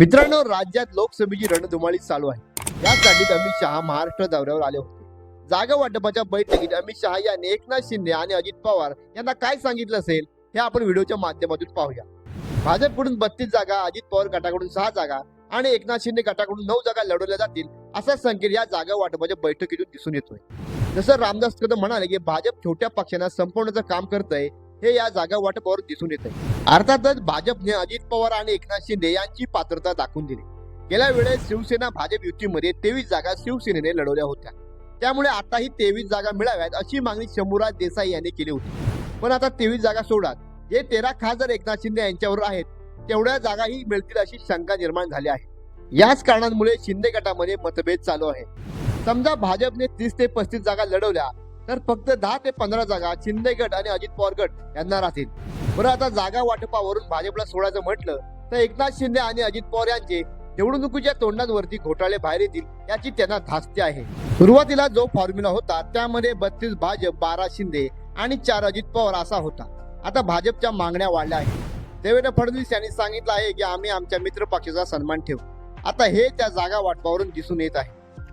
मित्रांनो राज्यात लोकसभेची रणधुमाळी चालू आहे. यासाठी अमित शहा महाराष्ट्र दौऱ्यावर आले होते. जागा वाटपाच्या बैठकीत अमित शहा यांनी एकनाथ शिंदे आणि अजित पवार यांना काय सांगितलं असेल हे आपण व्हिडिओच्या माध्यमातून पाहूया. भाजपकडून बत्तीस जागा अजित पवार गटाकडून सहा जागा आणि एकनाथ शिंदे गटाकडून नऊ जागा लढवल्या जातील असा संकेत या जागा वाटपाच्या बैठकीतून दिसून येतोय. जसं रामदास कदम म्हणाले की भाजप छोट्या पक्षांना संपवण्याचं काम करतंय हे या जागा वाटपावर दिसून येत आहे अर्थातच भाजपने अजित पवार आणि एकनाथ शिंदे यांची पात्रता दाखवून दिली. गेल्या वेळेस शिवसेना भाजप युतीमध्ये तेवीस जागा शिवसेनेने लढवल्या होत्या. त्यामुळे आताही तेवीस जागा मिळाव्यात अशी मागणी शंभूराज देसाई यांनी केली होती. पण आता तेवीस जागा सोडात जे तेरा खासदार एकनाथ शिंदे यांच्यावर आहेत तेवढ्या जागाही मिळतील अशी शंका निर्माण झाली आहे. याच कारणांमुळे शिंदे गटामध्ये मतभेद चालू आहे. समजा भाजपने तीस ते पस्तीस जागा लढवल्या तर फक्त दहा ते पंधरा जागा शिंदे गट आणि अजित पवार गट यांना राहतील. बरं आता जागा वाटपावरून भाजपला सोडायचं म्हटलं तर एकनाथ शिंदे आणि अजित पवार यांचे निवडणुकीच्या तोंडांवरती घोटाळे बाहेर येतील याची त्यांना धास्ती आहे. सुरुवातीला जो फॉर्म्युला होता त्यामध्ये बत्तीस भाजप बारा शिंदे आणि चार अजित पवार असा होता. आता भाजपच्या मागण्या वाढल्या आहेत. देवेंद्र फडणवीस यांनी सांगितलं आहे की आम्ही आमच्या मित्र पक्षाचा सन्मान ठेवू. आता हे त्या जागा वाटपावरून दिसून येत आहे.